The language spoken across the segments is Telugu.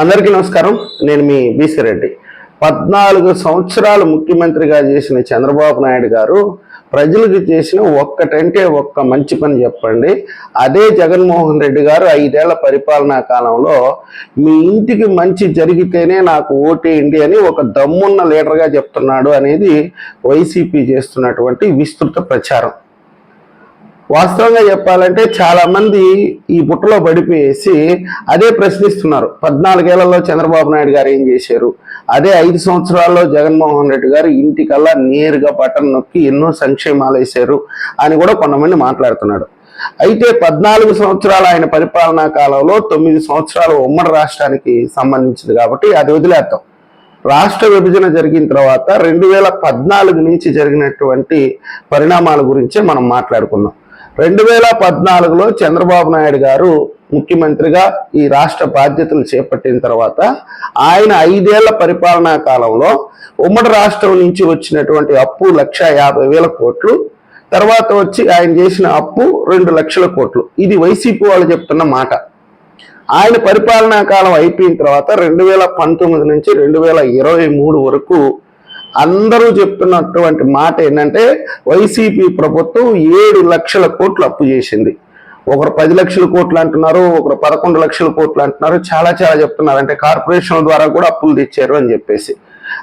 అందరికీ నమస్కారం. నేను మీ బీసీ రెడ్డి. పద్నాలుగు సంవత్సరాలు ముఖ్యమంత్రిగా చేసిన చంద్రబాబు నాయుడు గారు ప్రజలకు చేసిన ఒక్కటంటే ఒక్క మంచి పని చెప్పండి. అదే జగన్మోహన్ రెడ్డి గారు ఐదేళ్ళ పరిపాలనా కాలంలో మీ ఇంటికి మంచి జరిగితేనే నాకు ఓటేయండి అని ఒక దమ్మున్న లీడర్గా చెప్తున్నాడు అనేది వైసీపీ చేస్తున్నటువంటి విస్తృత ప్రచారం. వాస్తవంగా చెప్పాలంటే చాలా మంది ఈ బుట్టలో పడిపోయేసి అదే ప్రశ్నిస్తున్నారు. పద్నాలుగేళ్ళలో చంద్రబాబు నాయుడు గారు ఏం చేశారు? అదే ఐదు సంవత్సరాల్లో జగన్మోహన్ రెడ్డి గారు ఇంటికల్లా నేరుగా బటన్ నొక్కి ఎన్నో సంక్షేమాలు వేశారు అని కూడా కొంతమంది మాట్లాడుతున్నాడు అయితే పద్నాలుగు సంవత్సరాల ఆయన పరిపాలనా కాలంలో తొమ్మిది సంవత్సరాలు ఉమ్మడి రాష్ట్రానికి సంబంధించింది కాబట్టి అది వదిలేద్దాం. రాష్ట్ర విభజన జరిగిన తర్వాత రెండు వేల పద్నాలుగు నుంచి జరిగినటువంటి పరిణామాల గురించే మనం మాట్లాడుకుందాం. రెండు వేల పద్నాలుగులో చంద్రబాబు నాయుడు గారు ముఖ్యమంత్రిగా ఈ రాష్ట్ర బాధ్యతలు చేపట్టిన తర్వాత ఆయన ఐదేళ్ళ పరిపాలనా కాలంలో ఉమ్మడి రాష్ట్రం నుంచి వచ్చినటువంటి అప్పు లక్ష యాభై వేల కోట్లు తర్వాత వచ్చి ఆయన చేసిన అప్పు రెండు లక్షల కోట్లు. ఇది వైసీపీ వాళ్ళు చెప్తున్న మాట. ఆయన పరిపాలనా కాలం అయిపోయిన తర్వాత రెండు వేల పంతొమ్మిది నుంచి రెండు వేల ఇరవై మూడు వరకు అందరూ చెప్తున్నటువంటి మాట ఏంటంటే వైసీపీ ప్రభుత్వం ఏడు లక్షల కోట్లు అప్పు చేసింది. ఒకరు పది లక్షల కోట్లు అంటున్నారు ఒకరు పదకొండు లక్షల కోట్లు అంటున్నారు చాలా చాలా చెప్తున్నారు. అంటే కార్పొరేషన్ ద్వారా కూడా అప్పులు తెచ్చారు అని చెప్పేసి.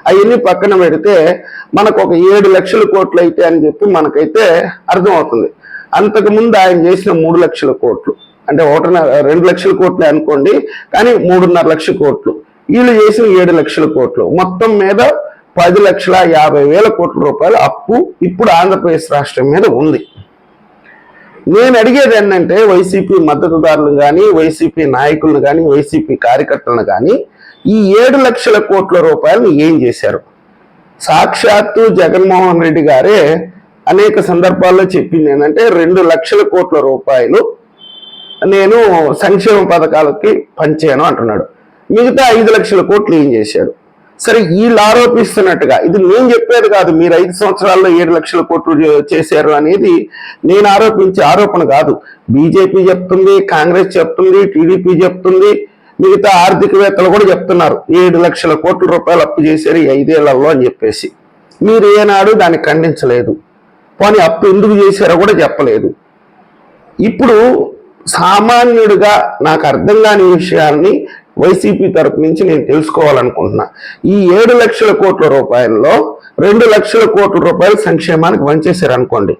అవన్నీ పక్కన పెడితే మనకు ఒక ఏడు లక్షల కోట్లు అయితే అని చెప్పి మనకైతే అర్థమవుతుంది. అంతకుముందు ఆయన చేసిన మూడు లక్షల కోట్లు. అంటే ఒకటి రెండు లక్షల కోట్లే అనుకోండి కానీ మూడున్నర లక్షల కోట్లు. వీళ్ళు చేసిన ఏడు లక్షల కోట్లు. మొత్తం మీద పది లక్షల యాభై వేల కోట్ల రూపాయల అప్పు ఇప్పుడు ఆంధ్రప్రదేశ్ రాష్ట్రం మీద ఉంది. నేను అడిగేది ఏంటంటే వైసీపీ మద్దతుదారులు కానీ వైసీపీ నాయకులను కానీ వైసీపీ కార్యకర్తలను కానీ ఈ ఏడు లక్షల కోట్ల రూపాయలను ఏం చేశారు? సాక్షాత్తు జగన్మోహన్ రెడ్డి గారే అనేక సందర్భాల్లో చెప్పింది ఏంటంటే రెండు లక్షల కోట్ల రూపాయలు నేను సంక్షేమ పథకాలకి పంచాను అంటున్నాడు. మిగతా ఐదు లక్షల కోట్లు ఏం చేశాడు? సరే వీళ్ళు ఆరోపిస్తున్నట్టుగా ఇది నేను చెప్పేది కాదు మీరు ఐదు సంవత్సరాల్లో ఏడు లక్షల కోట్లు చేశారు అనేది నేను ఆరోపించే ఆరోపణ కాదు. బీజేపీ చెప్తుంది కాంగ్రెస్ చెప్తుంది టీడీపీ చెప్తుంది మిగతా ఆర్థికవేత్తలు కూడా చెప్తున్నారు. ఏడు లక్షల కోట్ల రూపాయలు అప్పు చేశారు ఈ ఐదేళ్ళలో అని చెప్పేసి. మీరు ఏనాడు దాన్ని ఖండించలేదు. పోనీ అప్పు ఎందుకు చేశారో కూడా చెప్పలేదు. ఇప్పుడు సామాన్యుడిగా నాకు అర్థం కాని విషయాన్ని వైసీపీ తరపు నుంచి నేను తెలుసుకోవాలనుకుంటున్నా. ఈ ఏడు లక్షల కోట్ల రూపాయల్లో రెండు లక్షల కోట్ల రూపాయలు సంక్షేమానికి వంచేశారు అనుకోండి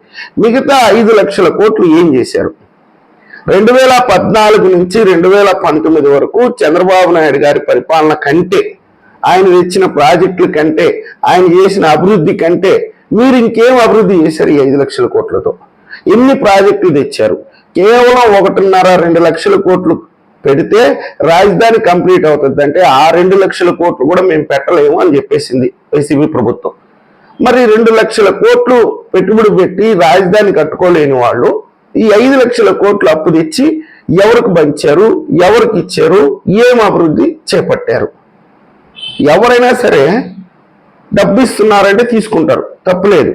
మిగతా ఐదు లక్షల కోట్లు ఏం చేశారు? రెండు వేల పద్నాలుగు నుంచి రెండు వేల పంతొమ్మిది వరకు చంద్రబాబు నాయుడు గారి పరిపాలన కంటే ఆయన తెచ్చిన ప్రాజెక్టుల కంటే ఆయన చేసిన అభివృద్ధి కంటే మీరు ఇంకేం అభివృద్ధి చేశారు ఈ ఐదు లక్షల కోట్లతో? ఎన్ని ప్రాజెక్టులు తెచ్చారు? కేవలం ఒకటిన్నర రెండు లక్షల కోట్లు పెడితే రాజధాని కంప్లీట్ అవుతుంది అంటే ఆ రెండు లక్షల కోట్లు కూడా మేము పెట్టలేము అని చెప్పేసింది వైసీపీ ప్రభుత్వం. మరి రెండు లక్షల కోట్లు పెట్టుబడి పెట్టి రాజధాని కట్టుకోలేని వాళ్ళు ఈ ఐదు లక్షల కోట్లు అప్పు తెచ్చి ఎవరికి పంచారు ఎవరికి ఇచ్చారు ఏం అభివృద్ధి చేపట్టారు? ఎవరైనా సరే డబ్బు ఇస్తున్నారంటే తీసుకుంటారు తప్పులేదు.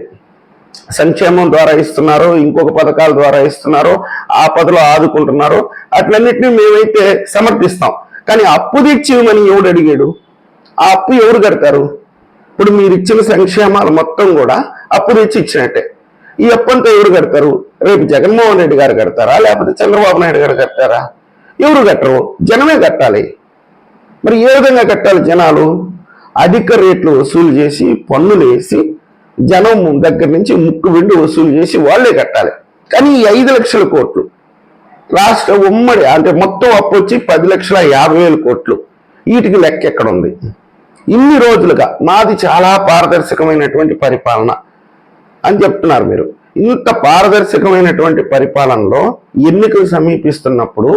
సంక్షేమం ద్వారా ఇస్తున్నారు ఇంకొక పథకాల ద్వారా ఇస్తున్నారో ఆ పదలో ఆదుకుంటున్నారో. అట్లన్నిటినీ మేమైతే సమర్థిస్తాం. కానీ అప్పు తెచ్చి ఇవ్వమని ఎవడు అడిగాడు? ఆ అప్పు ఎవరు కడతారు? ఇప్పుడు మీరు ఇచ్చిన సంక్షేమాలు మొత్తం కూడా అప్పు తెచ్చి ఇచ్చినట్టే. ఈ అప్పు అంతా ఎవరు కడతారు? రేపు జగన్మోహన్ రెడ్డి గారు కడతారా? లేకపోతే చంద్రబాబు నాయుడు గారు కడతారా? ఎవరు కట్టరు? జనమే కట్టాలి. మరి ఏ విధంగా కట్టాలి జనాలు? అధిక రేట్లు వసూలు చేసి పన్నులు వేసి జనం దగ్గర నుంచి ముక్కు విండి వసూలు చేసి వాళ్ళే కట్టాలి. కానీ ఈ ఐదు లక్షల కోట్లు రాష్ట్ర ఉమ్మడి అంటే మొత్తం అప్పు వచ్చి పది లక్షల యాభై వేల కోట్లు. వీటికి లెక్క ఎక్కడ ఉంది ఇన్ని రోజులుగా మాది చాలా పారదర్శకమైనటువంటి పరిపాలన అని చెప్తున్నారు మీరు. ఇంత పారదర్శకమైనటువంటి పరిపాలనలో ఎన్నికలు సమీపిస్తున్నప్పుడు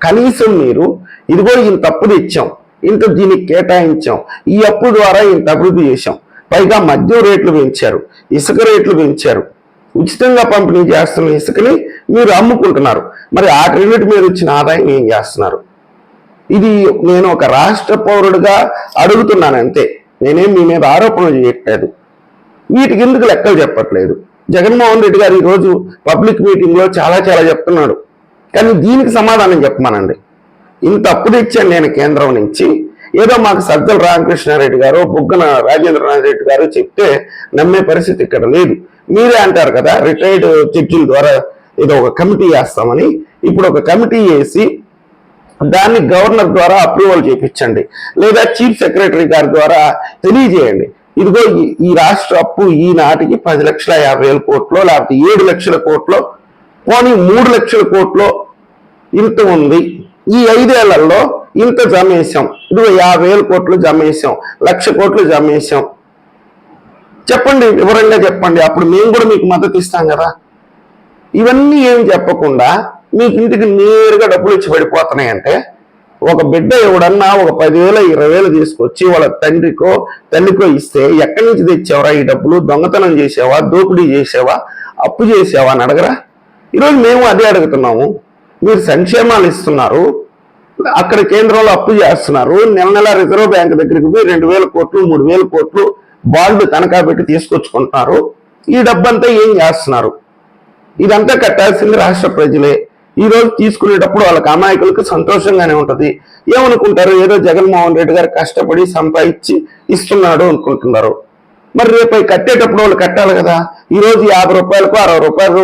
కనీసం మీరు ఇదిగో ఇంత అప్పు ఇచ్చాం ఇంత దీనికి కేటాయించాం ఈ అప్పు ద్వారా ఇంత అభివృద్ధి చేశాం పైగా మద్యం రేట్లు పెంచారు ఇసుక రేట్లు పెంచారు. ఉచితంగా పంపిణీ చేస్తున్న ఇసుకని మీరు అమ్ముకుంటున్నారు. మరి ఆ క్రెడిట్ మీద వచ్చిన ఆదాయం ఏం చేస్తున్నారు? ఇది నేను ఒక రాష్ట్ర పౌరుడిగా అడుగుతున్నాను అంతే. నేనేం మీ మీద ఆరోపణలు చేయట్లేదు. వీటికి ఎందుకు లెక్కలు చెప్పట్లేదు? జగన్మోహన్ రెడ్డి గారు ఈరోజు పబ్లిక్ మీటింగ్లో చాలా చాలా చెప్తున్నాడు. కానీ దీనికి సమాధానం చెప్పమనండి. ఇంత అప్పు తెచ్చాను నేను కేంద్రం నుంచి. ఏదో మాకు సజ్జల రామకృష్ణారెడ్డి గారు బుగ్గన రాజేంద్రనాథ్ రెడ్డి గారు చెప్తే నమ్మే పరిస్థితి ఇక్కడ లేదు. మీరే అంటారు కదా రిటైర్డ్ జడ్జిల ద్వారా ఏదో ఒక కమిటీ వేస్తామని. ఇప్పుడు ఒక కమిటీ వేసి దాన్ని గవర్నర్ ద్వారా అప్రూవల్ చేయించండి లేదా చీఫ్ సెక్రటరీ గారి ద్వారా తెలియజేయండి. ఇదిగో ఈ- ఈ రాష్ట్ర అప్పు ఈ నాటికి పది లక్షల యాభై వేల కోట్లో లేకపోతే ఏడు లక్షల కోట్లో పోనీ మూడు లక్షల కోట్లో ఇంత ఉంది. ఈ ఐదేళ్ళలో ఇంత జమ వేసాం ఇదిగో యాభై వేల కోట్లు జమేశాం. లక్ష కోట్లు జమ జమేశాం. చెప్పండి వివరంగా చెప్పండి. అప్పుడు మేము కూడా మీకు మద్దతు ఇస్తాం కదా. ఇవన్నీ ఏమి చెప్పకుండా మీకు ఇంటికి నేరుగా డబ్బులు ఇచ్చి పడిపోతున్నాయంటే ఒక బిడ్డ ఎవడన్నా ఒక పదివేల ఇరవై వేలు తీసుకొచ్చి వాళ్ళ తండ్రికో తల్లికో ఇస్తే ఎక్కడి నుంచి తెచ్చావరా ఈ డబ్బులు? దొంగతనం చేసావా? దోపిడీ చేసావా? అప్పు చేసావా అని అడగరా? ఈరోజు మేము అదే అడుగుతున్నాము. మీరు సంక్షేమాలు ఇస్తున్నారు. అక్కడ కేంద్రంలో అప్పు చేస్తున్నారు. నెల నెల రిజర్వ్ బ్యాంక్ దగ్గరికి పోయి రెండు వేల కోట్లు మూడు వేల కోట్లు బాండ్లు తనఖా పెట్టి తీసుకొచ్చుకుంటున్నారు. ఈ డబ్బంతా ఏం చేస్తున్నారు? ఇదంతా కట్టాల్సింది రాష్ట్ర ప్రజలే. ఈ రోజు తీసుకునేటప్పుడు వాళ్ళకి అమాయకులకు సంతోషంగానే ఉంటుంది. ఏమనుకుంటారు? ఏదో జగన్మోహన్ రెడ్డి గారు కష్టపడి సంపాదించి ఇస్తున్నాడు అనుకుంటున్నారు. మరి రేపు కట్టేటప్పుడు వాళ్ళు కట్టాలి కదా. ఈరోజు యాభై రూపాయలకు అరవై రూపాయలు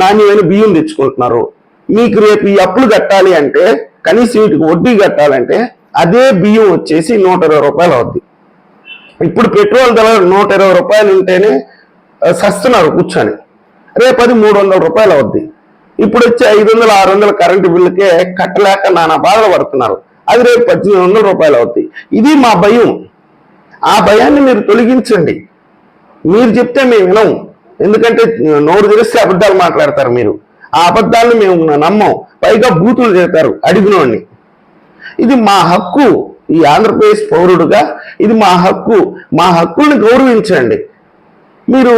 నాణ్యమైన బియ్యం తెచ్చుకుంటున్నారు. మీకు రేపు ఈ అప్పులు కట్టాలి అంటే కనీసం వీటికి వడ్డీ కట్టాలంటే అదే బియ్యం వచ్చేసి నూట ఇరవై రూపాయలు అవుద్ది. ఇప్పుడు పెట్రోల్ ధర నూట ఇరవై రూపాయలు ఉంటేనే సస్తున్నారు కూర్చొని. రేపు అది మూడు వందల రూపాయలు అవుద్ది. ఇప్పుడు వచ్చి ఐదు వందలు ఆరు వందల కరెంటు బిల్లుకే కట్టలేక నానా బాధలు పడుతున్నారు. అది రేపు పద్దెనిమిది వందల రూపాయలు అవుద్ది. ఇది మా భయం. ఆ భయాన్ని మీరు తొలగించండి. మీరు చెప్తే మేము వినము. ఎందుకంటే నోరు తెలిస్తే అబద్ధాలు మాట్లాడతారు మీరు. ఆ అబద్ధాలను మేము నమ్మం. పైగా బూతులు చేస్తారు అడిగినోడిని. ఇది మా హక్కు. ఈ ఆంధ్రప్రదేశ్ పౌరుడుగా ఇది మా హక్కు. మా హక్కుల్ని గౌరవించండి. మీరు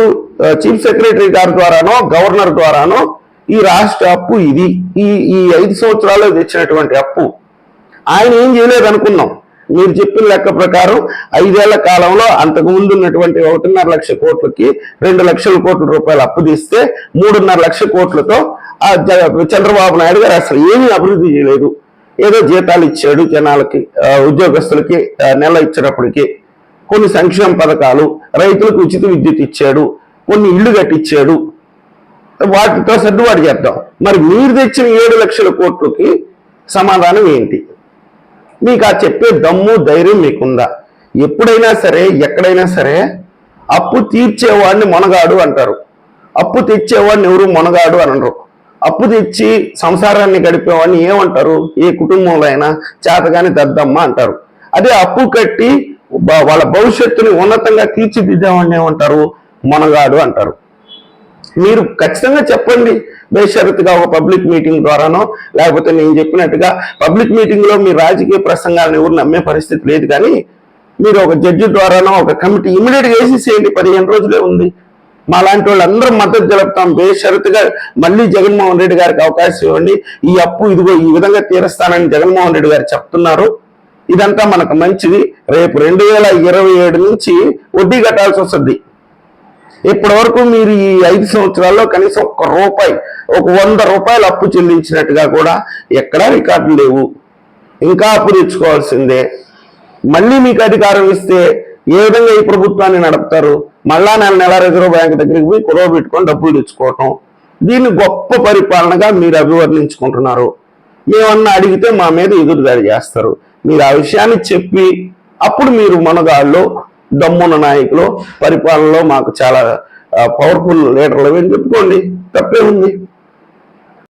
చీఫ్ సెక్రటరీ గారి ద్వారానో గవర్నర్ ద్వారానో ఈ రాష్ట్ర అప్పు ఇది. ఈ ఈ ఐదు సంవత్సరాల్లో తెచ్చినటువంటి అప్పు. ఆయన ఏం చేయలేదు అనుకున్నాం మీరు చెప్పిన లెక్క ప్రకారం ఐదేళ్ళ కాలంలో అంతకు ముందు ఉన్నటువంటి ఒకటిన్నర లక్ష కోట్లకి రెండు లక్షల కోట్ల రూపాయలు అప్పు తీస్తే మూడున్నర లక్ష కోట్లతో చంద్రబాబు నాయుడు గారు అసలు ఏమీ అభివృద్ధి చేయలేదు. ఏదో జీతాలు ఇచ్చాడు జనాలకి ఉద్యోగస్తులకి నెల ఇచ్చినప్పటికీ. కొన్ని సంక్షేమ పథకాలు రైతులకు ఉచిత విద్యుత్ ఇచ్చాడు కొన్ని ఇళ్ళు కట్టించాడు వాటితో సర్దుబాటు చేద్దాం. మరి మీరు తెచ్చిన ఏడు లక్షల కోట్లకి సమాధానం ఏంటి? మీకు ఆ చెప్పే దమ్ము ధైర్యం మీకుందా? ఎప్పుడైనా సరే ఎక్కడైనా సరే అప్పు తీర్చేవాడిని మొనగాడు అంటారు. అప్పు తెచ్చేవాడిని ఎవరు మొనగాడు అనరు. అప్పు తెచ్చి సంసారాన్ని గడిపేవాడిని ఏమంటారు? ఏ కుటుంబంలో అయినా చేతగాని దద్దమ్మ అంటారు. అదే అప్పు కట్టి వాళ్ళ భవిష్యత్తుని ఉన్నతంగా తీర్చిదిద్దామని ఏమంటారు? మొనగాడు అంటారు. మీరు ఖచ్చితంగా చెప్పండి. బేషరతుగా ఒక పబ్లిక్ మీటింగ్ ద్వారానో లేకపోతే నేను చెప్పినట్టుగా పబ్లిక్ మీటింగ్లో మీ రాజకీయ ప్రసంగాలను ఎవరు నమ్మే పరిస్థితి లేదు కానీ మీరు ఒక జడ్జి ద్వారానో ఒక కమిటీ ఇమీడియట్గా వేసేసేయండి పదిహేను రోజులే ఉంది. మా లాంటి వాళ్ళందరూ మద్దతు జరుపుతాం బేషరతుగా మళ్ళీ జగన్మోహన్ రెడ్డి గారికి అవకాశం ఇవ్వండి. ఈ అప్పు ఇదిగో ఈ విధంగా తీరుస్తానని జగన్మోహన్ రెడ్డి గారు చెప్తున్నారు. ఇదంతా మనకు మంచిది. రేపు రెండు వేల ఇరవై ఏడు నుంచి వడ్డీ కట్టాల్సి వస్తుంది. ఇప్పటి వరకు మీరు ఈ ఐదు సంవత్సరాల్లో కనీసం ఒక్క రూపాయి ఒక వంద రూపాయలు అప్పు చెల్లించినట్టుగా కూడా ఎక్కడా రికార్డులు లేవు. ఇంకా అప్పు తెచ్చుకోవాల్సిందే. మళ్ళీ మీకు అధికారం ఇస్తే ఏ విధంగా ఈ ప్రభుత్వాన్ని నడుపుతారు? మళ్ళా నెల నెల రిజర్వ్ బ్యాంక్ దగ్గరికి పోయి కుదవ పెట్టుకొని డబ్బులు తెచ్చుకోవటం. దీన్ని గొప్ప పరిపాలనగా మీరు అభివర్ణించుకుంటున్నారు. మేమన్నా అడిగితే మా మీద ఎదురుదారి చేస్తారు. మీరు ఆ విషయాన్ని చెప్పి అప్పుడు మీరు మనగాళ్ళు దమ్మున్న నాయకులు పరిపాలనలో మాకు చాలా పవర్ఫుల్ లీడర్లు అని చెప్పుకోండి. తప్పే ఉంది.